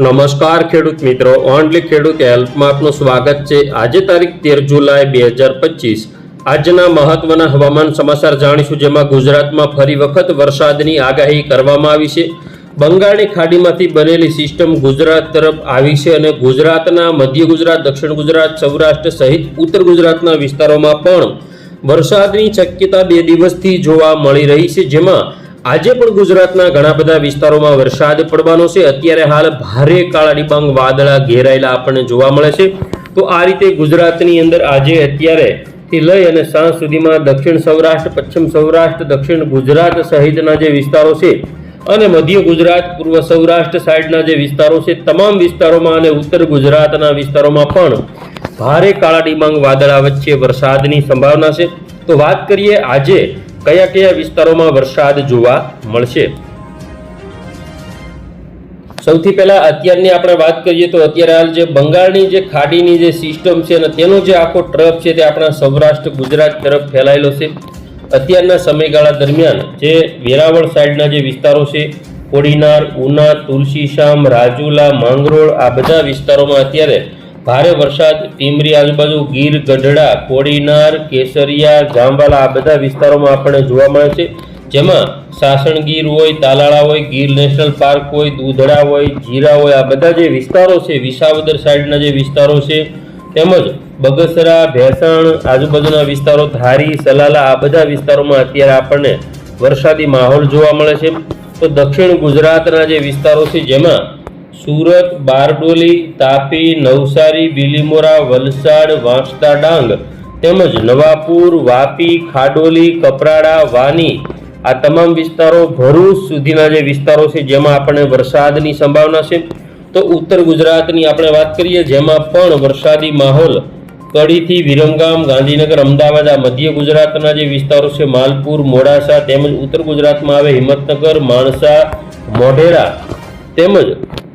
નમસ્કાર ખેડૂત મિત્રો, ઓનલી ખેડૂત હેલ્પમાં આપનું સ્વાગત છે. આજે તારીખ તેર જુલાઈ બે હજાર પચીસ. આજના મહત્વના હવામાન સમાચાર જાણીશું, જેમાં ગુજરાતમાં ફરી વખત વરસાદની આગાહી કરવામાં આવી છે. બંગાળની ખાડીમાંથી બનેલી સિસ્ટમ ગુજરાત તરફ આવી છે અને ગુજરાતના મધ્ય ગુજરાત, દક્ષિણ ગુજરાત, સૌરાષ્ટ્ર સહિત ઉત્તર ગુજરાતના વિસ્તારોમાં પણ વરસાદની શક્યતા બે દિવસથી જોવા મળી રહી છે. જેમાં આજે પણ ગુજરાતના ઘણા બધા વિસ્તારોમાં વરસાદ પડવાનો છે. અત્યારે હાલ ભારે કાળા ડિબાંગ વાદળા ઘેરાયેલા આપણને જોવા મળે છે. તો આ રીતે ગુજરાતની અંદર આજે અત્યારે થી લઈ અને સાંજ સુધીમાં દક્ષિણ સૌરાષ્ટ્ર, પશ્ચિમ સૌરાષ્ટ્ર, દક્ષિણ ગુજરાત સહિતના જે વિસ્તારો છે અને મધ્ય ગુજરાત, પૂર્વ સૌરાષ્ટ્ર સાઈડના જે વિસ્તારો છે, તમામ વિસ્તારોમાં અને ઉત્તર ગુજરાતના વિસ્તારોમાં પણ ભારે કાળા ડિબાંગ વાદળા વચ્ચે વરસાદની સંભાવના છે. તો વાત કરીએ આજે કયા કયા વિસ્તારોમાં વરસાદ જોવા મળશે? સૌથી પહેલા અત્યારની આપણે વાત કરીએ તો અત્યારે હાલ જે બંગાળની જે ખાડીની જે સિસ્ટમ છે અને તેનો જે આખો ટ્રફ છે તે આપણા સૌરાષ્ટ્ર ગુજરાત તરફ ફેલાયેલો છે. અત્યારના સમયગાળા દરમિયાન જે વેરાવળ સાઈડના જે વિસ્તારો છે, કોડીનાર, ઉના તુલસીશામ રાજુલા, માંગરોળ આ બધા વિસ્તારોમાં અત્યારે ભારે વરસાદ, ટીમરી આજુબાજુ ગીર, ગઢડા, કોડીનાર, કેસરિયા જાંબાલા આ બધા વિસ્તારોમાં આપણને જોવા મળે છે. જેમાં સાસણગીર હોય, તાલાળા હોય, ગીર નેશનલ પાર્ક હોય, દૂધડા હોય, જીરા હોય, આ બધા જે વિસ્તારો છે, વિસાવદર સાઈડના જે વિસ્તારો છે, તેમજ બગસરા, ભેસાણ, આજુબાજુના વિસ્તારો, ધારી, સલાલા આ બધા વિસ્તારોમાં અત્યારે આપણને વરસાદી માહોલ જોવા મળે છે. તો દક્ષિણ ગુજરાતના જે વિસ્તારો છે, જેમાં સુરત, બારડોલી, તાપી, નવસારી બિલીમોરા વલસાડ, વાંસદા ડાંગ તેમજ નવાપુર, વાપી, ખાડોલી, કપરાડા, વાની આ તમામ વિસ્તારો ભરૂચ સુધીના જે વિસ્તારો છે જેમાં આપણને વરસાદની સંભાવના છે. તો ઉત્તર ગુજરાતની આપણે વાત કરીએ જેમાં પણ વરસાદી માહોલ કડીથી વિરમગામ, ગાંધીનગર, અમદાવાદ, આ મધ્ય ગુજરાતના જે વિસ્તારો છે માલપુર, મોડાસા તેમજ ઉત્તર ગુજરાતમાં આવે હિંમતનગર, માણસા, મોઢેરા તેમજ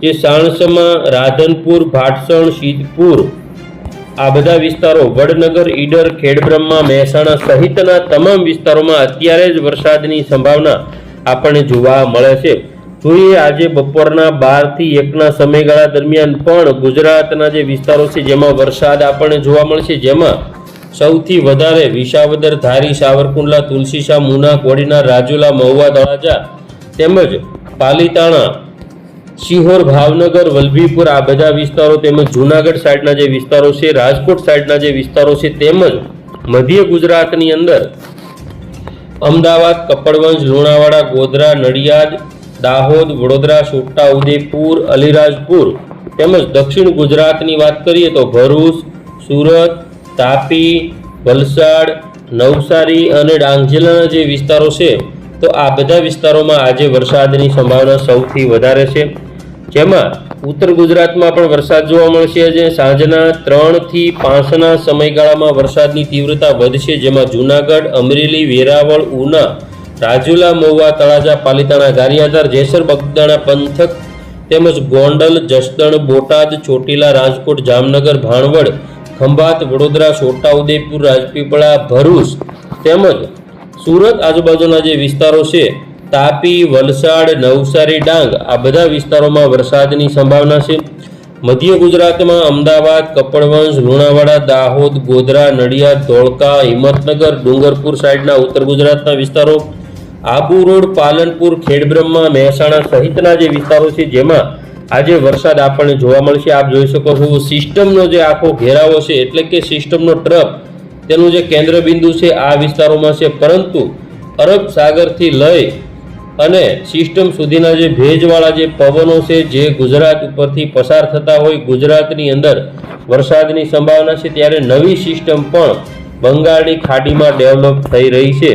જે સાણસમાં રાધનપુર, ભાટસણ સિદ્ધપુર આ બધા વિસ્તારો વડનગર, ઈડર, ખેડબ્રહ્મા, મહેસાણા સહિતના તમામ વિસ્તારોમાં અત્યારે જ વરસાદની સંભાવના આપણને જોવા મળે છે. જોઈએ આજે બપોરના બારથી એકના સમયગાળા દરમિયાન પણ ગુજરાતના જે વિસ્તારો છે જેમાં વરસાદ આપણને જોવા મળશે, જેમાં સૌથી વધારે વિસાવદર, ધારી, સાવરકુંડલા તુલસીશા મુના કોડીના રાજુલા, મહુવા તળાજા તેમજ પાલીતાણા શિહોર, ભાવનગર, વલભીપુર આ બધા વિસ્તારો તેમજ જુનાગઢ સાઈડના જે વિસ્તારો છે, રાજકોટ સાઈડના જે વિસ્તારો છે તેમજ મધ્ય ગુજરાતની અંદર અમદાવાદ, કપડવંજ, લુણાવાડા, ગોધરા, નડિયાદ, દાહોદ, વડોદરા, છોટા ઉદેપુર, અલીરાજપુર તેમજ દક્ષિણ ગુજરાતની વાત કરીએ તો ભરૂચ, સુરત, તાપી, વલસાડ, નવસારી અને ડાંગ જિલ્લાના જે વિસ્તારો છે, તો આ બધા વિસ્તારોમાં આજે વરસાદની સંભાવના સૌથી વધારે છે. જેમાં ઉત્તર ગુજરાતમાં પણ વરસાદ જોવા મળશે આજે. સાંજના ત્રણથી પાંચના સમયગાળામાં વરસાદની તીવ્રતા વધશે, જેમાં જૂનાગઢ, અમરેલી, વેરાવળ, ઉના, રાજુલા, મહુવા, તળાજા, પાલિતાણા, ગારિયાધાર, જેસર, બગદાણા, પંથક તેમજ ગોંડલ, જસદણ, બોટાદ, ચોટીલા, રાજકોટ, જામનગર, ભાણવડ, ખંભાત, વડોદરા છોટાઉદેપુર રાજપીપળા, ભરૂચ તેમજ સુરત આજુબાજુના જે વિસ્તારો છે તાપી, વલસાડ, નવસારી, ડાંગ આ બધા વિસ્તારોમાં વરસાદની સંભાવના છે. મધ્ય ગુજરાતમાં અમદાવાદ કપડવંશ લુણાવાડા, દાહોદ, ગોધરા, નડિયાદ, ધોળકા, હિંમતનગર, ડુંગરપુર સાઈડના ઉત્તર ગુજરાતના વિસ્તારો. આબુ રોડ, પાલનપુર, ખેડબ્રહ્મા, મહેસાણા સહિતના જે વિસ્તારો છે જેમાં આજે વરસાદ આપણને જોવા મળશે. આપ જોઈ શકો છો સિસ્ટમનો જે આખો ઘેરાવો છે, એટલે કે સિસ્ટમનો ટ્રફ, તેનું જે કેન્દ્ર બિંદુ છે આ વિસ્તારોમાં છે. પરંતુ અરબ સાગરથી લઈ અને સિસ્ટમ સુધીના જે ભેજવાળા જે પવનો છે, જે ગુજરાત ઉપરથી પસાર થતા હોય, ગુજરાતની અંદર વરસાદની સંભાવના છે, ત્યારે નવી સિસ્ટમ પણ બંગાળની ખાડીમાં ડેવલપ થઈ રહી છે.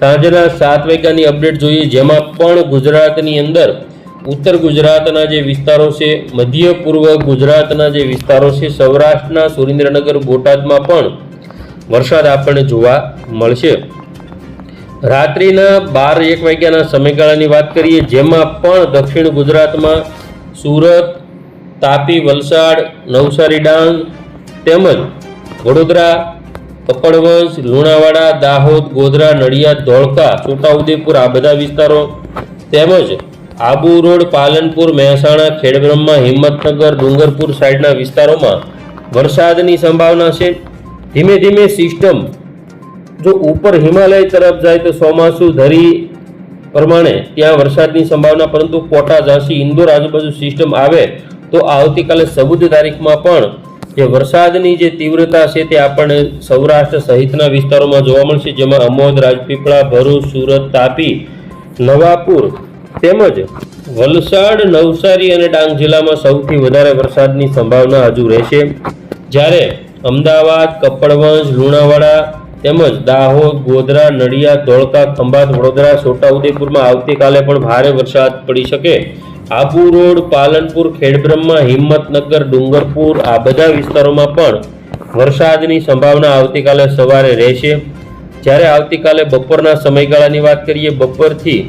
સાંજના સાત વાગ્યાની અપડેટ જોઈએ, જેમાં પણ ગુજરાતની અંદર ઉત્તર ગુજરાતના જે વિસ્તારો છે, મધ્ય પૂર્વ ગુજરાતના જે વિસ્તારો છે, સૌરાષ્ટ્રના સુરેન્દ્રનગર, બોટાદમાં પણ વરસાદ આપણને જોવા મળશે. રાત્રિના બાર એક વાગ્યાના સમયગાળાની વાત કરીએ, જેમાં પણ દક્ષિણ ગુજરાતમાં સુરત, તાપી, વલસાડ, નવસારી, ડાંગ તેમજ વડોદરા, કપડવંશ, લુણાવાડા, દાહોદ, ગોધરા, નડિયાદ, ધોળકા, છોટાઉદેપુર આ બધા વિસ્તારો તેમજ આબુ રોડ, પાલનપુર, મહેસાણા, ખેડબ્રહ્મા, હિંમતનગર, ડુંગરપુર સાઈડના વિસ્તારોમાં વરસાદની સંભાવના છે. ધીમે ધીમે સિસ્ટમ જો ઉપર હિમાલય તરફ જાય તો ચોમાસુ ધરી પ્રમાણે ત્યાં વરસાદની સંભાવના, પરંતુ કોટા ઝાંસી ઇન્દોર આજુબાજુ સિસ્ટમ આવે તો આવતીકાલે ચૌદ તારીખમાં પણ જે વરસાદની જે તીવ્રતા છે તે આપણને સૌરાષ્ટ્ર સહિતના વિસ્તારોમાં જોવા મળશે, જેમાં અમોદ, રાજપીપળા, ભરૂચ, સુરત, તાપી, નવાપુર તેમજ વલસાડ, નવસારી અને ડાંગ જિલ્લામાં સૌથી વધારે વરસાદની સંભાવના હજુ રહેશે. જ્યારે અમદાવાદ, કપડવંજ, લુણાવાડા તેમજ દાહોદ, ગોધરા, નડિયાદ, ધોળકા, ખંભાત, વડોદરા, છોટાઉદેપુરમાં આવતીકાલે પણ ભારે વરસાદ પડી શકે. આબુ રોડ, પાલનપુર, ખેડબ્રહ્મા, હિંમતનગર, ડુંગરપુર આ બધા વિસ્તારોમાં પણ વરસાદની સંભાવના આવતીકાલે સવારે રહેશે. જ્યારે આવતીકાલે બપોરના સમયગાળાની વાત કરીએ, બપોરથી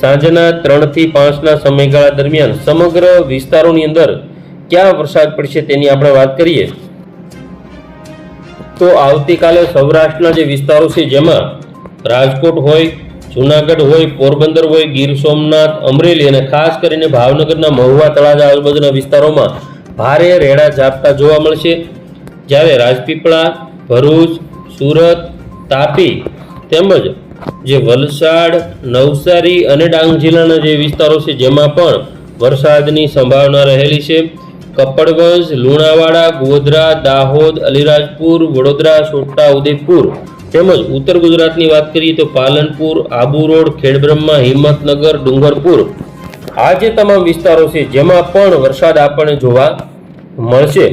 સાંજના ત્રણથી પાંચના સમયગાળા દરમિયાન સમગ્ર વિસ્તારોની અંદર ક્યાં વરસાદ પડશે તેની આપણે વાત કરીએ. તો આવતીકાલે સૌરાષ્ટ્રના જે વિસ્તારો છે જેમાં રાજકોટ હોય, જુનાગઢ હોય, પોરબંદર હોય, ગીર સોમનાથ, અમરેલી અને ખાસ કરીને ભાવનગરના મહુવા તળાજા આજુબાજુના વિસ્તારોમાં ભારે રેડા ઝાપટા જોવા મળશે. જ્યારે રાજપીપળા, ભરૂચ, સુરત, તાપી તેમજ જે વલસાડ, નવસારી અને ડાંગ જિલ્લાના જે વિસ્તારો છે જેમાં પણ વરસાદની સંભાવના રહેલી છે. કપડગંજ લુણાવાડા, ગોધરા, દાહોદ, અલીરાજપુર, વડોદરા, છોટા, ઉદેપુર તેમજ ઉત્તર ગુજરાતની વાત કરીએ તો પાલનપુર, આબુ રોડ, ખેડબ્રહ્મા, હિંમતનગર, ડુંગરપુર. આ જે તમામ વિસ્તારો છે, જેમાં પણ વરસાદ આપણને જોવા મળશે,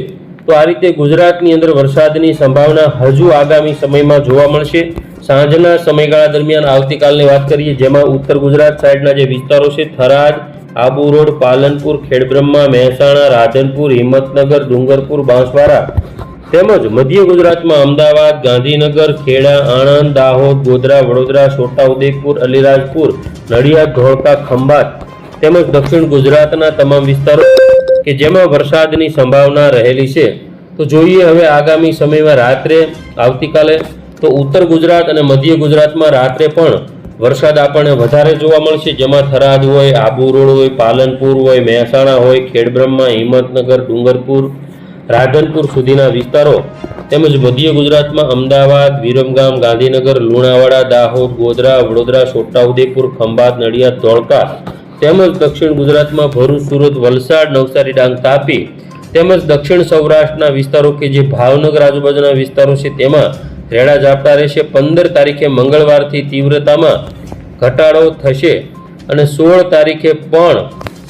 તો આ રીતે ગુજરાતની અંદર વરસાદની સંભાવના હજુ આગામી સમયમાં જોવા મળશે. સાંજના સમયગાળા દરમિયાન આવતીકાલની વાત કરીએ, જેમાં ઉત્તર ગુજરાત સાઈડના જે વિસ્તારો છે, થરાદ આબુ રોડ, પાલનપુર, ખેડબ્રહ્મા, મહેસાણા રાધનપુર હિંમતનગર, ડુંગરપુર, બાંસવાડા તેમજ મધ્ય ગુજરાતમાં અમદાવાદ, ગાંધીનગર, ખેડા, આણંદ, દાહોદ, ગોધરા, વડોદરા, છોટાઉદેપુર, અલીરાજપુર, નડિયાદ, ધોળકા, ખંભાત તેમજ દક્ષિણ ગુજરાતના તમામ વિસ્તારો કે જેમાં વરસાદની સંભાવના રહેલી છે. તો જોઈએ હવે આગામી સમયમાં રાત્રે, આવતીકાલે તો ઉત્તર ગુજરાત અને મધ્ય ગુજરાતમાં રાત્રે પણ વરસાદ આપણને વધારે જોવા મળશે. જેમાં થરાદ હોય આબુ રોડ હોય, પાલનપુર હોય, મહેસાણા હોય, ખેડબ્રહ્મા, હિંમતનગર, ડુંગરપુર, રાધનપુર સુધીના વિસ્તારો તેમજ મધ્ય ગુજરાતમાં અમદાવાદ, વિરમગામ, ગાંધીનગર, લુણાવાડા, દાહોદ, ગોધરા, વડોદરા, છોટાઉદેપુર, ખંભાત, નડિયાદ, ધોળકા તેમજ દક્ષિણ ગુજરાતમાં ભરૂચ, સુરત, વલસાડ, નવસારી, ડાંગ, તાપી તેમજ દક્ષિણ સૌરાષ્ટ્રના વિસ્તારો કે જે ભાવનગર આજુબાજુના વિસ્તારો છે, તેમાં રેડા ઝાપટા રહેશે. પંદર તારીખે મંગળવારથી તીવ્રતામાં ઘટાડો થશે અને સોળ તારીખે પણ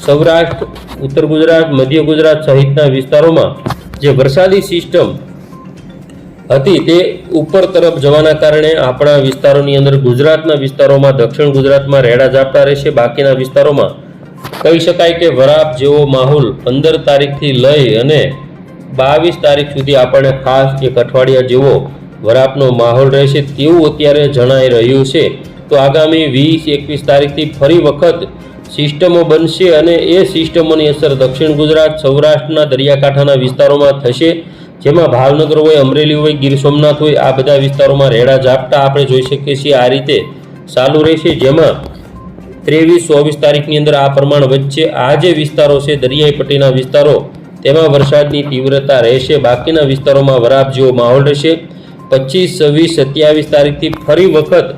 સૌરાષ્ટ્ર, ઉત્તર ગુજરાત, મધ્ય ગુજરાત સહિતના વિસ્તારોમાં જે વરસાદી સિસ્ટમ હતી તે ઉપર તરફ જવાના કારણે આપણા વિસ્તારોની અંદર ગુજરાતના વિસ્તારોમાં, દક્ષિણ ગુજરાતમાં રેડા ઝાપટા રહેશે. બાકીના વિસ્તારોમાં કહી શકાય કે વરાપ જેવો માહોલ પંદર તારીખથી લઈ અને બાવીસ તારીખ સુધી આપણને ખાસ એક અઠવાડિયા જેવો વરાપનો માહોલ રહેશે તેવું અત્યારે જણાઈ રહ્યું છે. તો આગામી વીસ એકવીસ તારીખથી ફરી વખત સિસ્ટમો બનશે અને એ સિસ્ટમોની અસર દક્ષિણ ગુજરાત, સૌરાષ્ટ્રના દરિયાકાંઠાના વિસ્તારોમાં થશે. જેમાં ભાવનગર હોય, અમરેલી હોય, ગીર સોમનાથ હોય, આ બધા વિસ્તારોમાં રેડા ઝાપટા આપણે જોઈ શકીએ છીએ. આ રીતે ચાલુ રહેશે. જેમાં ત્રેવીસ, ચોવીસ તારીખની અંદર આ પ્રમાણ વચ્ચે આ જે વિસ્તારો છે દરિયાઈ પટ્ટીના વિસ્તારો, તેમાં વરસાદની તીવ્રતા રહેશે. બાકીના વિસ્તારોમાં વરાપ જેવો માહોલ રહેશે. પચીસ, છવ્વીસ, સત્યાવીસ તારીખથી ફરી વખત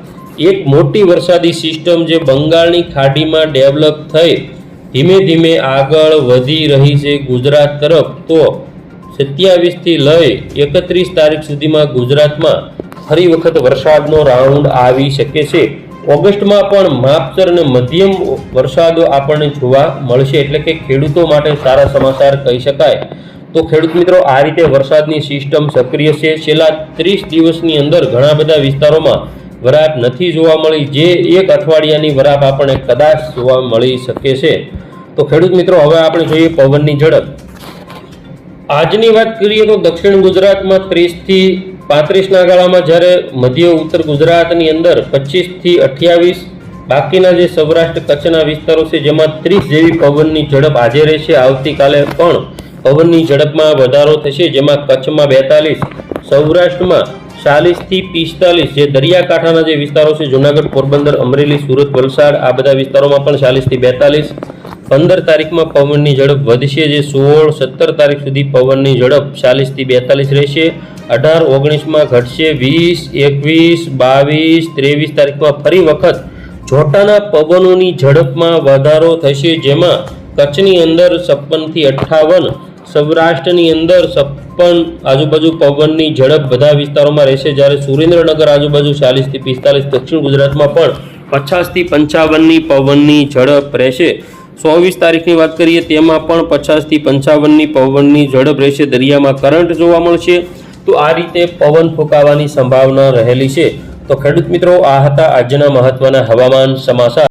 એક મોટી વરસાદી સિસ્ટમ જે બંગાળની ખાડીમાં ડેવલપ થઈ, ધીમે ધીમે આગળ વધી રહી છે ગુજરાત તરફ, તો સત્યાવીસથી લઈ એકત્રીસ તારીખ સુધીમાં ગુજરાતમાં ફરી વખત વરસાદનો રાઉન્ડ આવી શકે છે. ઓગસ્ટમાં પણ માપસર અને મધ્યમ વરસાદો આપણને જોવા મળશે, એટલે કે ખેડૂતો માટે સારા સમાચાર કહી શકાય. તો ખેડૂત મિત્રો, આ રીતે વરસાદની સિસ્ટમ સક્રિય છે. છેલ્લા ત્રીસ દિવસની અંદર ઘણા બધા વિસ્તારોમાં વરાપ નથી જોવા મળી. જે એક અઠવાડિયાની વરાપ આપણને કદાચ જોવા મળી શકે છે. તો ખેડૂત મિત્રો, હવે આપણે જોઈએ પવનની ઝડપ. આજની વાત કરીએ તો દક્ષિણ ગુજરાતમાં ત્રીસથી પાંત્રીસના ગાળામાં જ્યારે મધ્ય ઉત્તર ગુજરાતની અંદર પચીસથી અઠ્યાવીસ, બાકીના જે સૌરાષ્ટ્ર કચ્છના વિસ્તારો છે, જેમાં ત્રીસ જેવી પવનની ઝડપ આજે રહેશે. આવતીકાલે પણ પવનની ઝડપમાં વધારો થશે, જેમાં કચ્છમાં બેતાલીસ, સૌરાષ્ટ્રમાં ચાલીસથી પિસ્તાલીસ, જે દરિયાકાંઠાના જે વિસ્તારો છે, જુનાગઢ, પોરબંદર, અમરેલી, સુરત, વલસાડ, આ બધા વિસ્તારોમાં પણ ચાલીસથી બેતાલીસ. પંદર તારીખમાં પવનની ઝડપ વધશે, જે સોળ, સત્તર તારીખ સુધી પવનની ઝડપ ચાલીસથી બેતાલીસ રહેશે. અઢાર ઓગણીસમાં ઘટશે વીસ, એકવીસ, બાવીસ, ત્રેવીસ તારીખમાં ફરી વખત જોટાના પવનોની ઝડપમાં વધારો થશે, જેમાં કચ્છની અંદર છપ્પનથી અઠ્ઠાવન, સૌરાષ્ટ્રની અંદર છપ્પન, આજુબાજુ પવનની ઝડપ બધા વિસ્તારોમાં રહેશે. જ્યારે સુરેન્દ્રનગર આજુબાજુ ચાલીસથી પિસ્તાલીસ, દક્ષિણ ગુજરાતમાં પણ પચાસથી પંચાવનની પવનની ઝડપ રહેશે. ચોવીસ તારીખની વાત કરીએ, તેમાં પણ પચાસથી પંચાવનની પવનની ઝડપ રહેશે. દરિયામાં કરંટ જોવા મળશે. તો આ રીતે પવન ફૂંકાવાની સંભાવના રહેલી છે. તો ખેડૂત મિત્રો, આ હતા આજના મહત્વના હવામાન સમાચાર.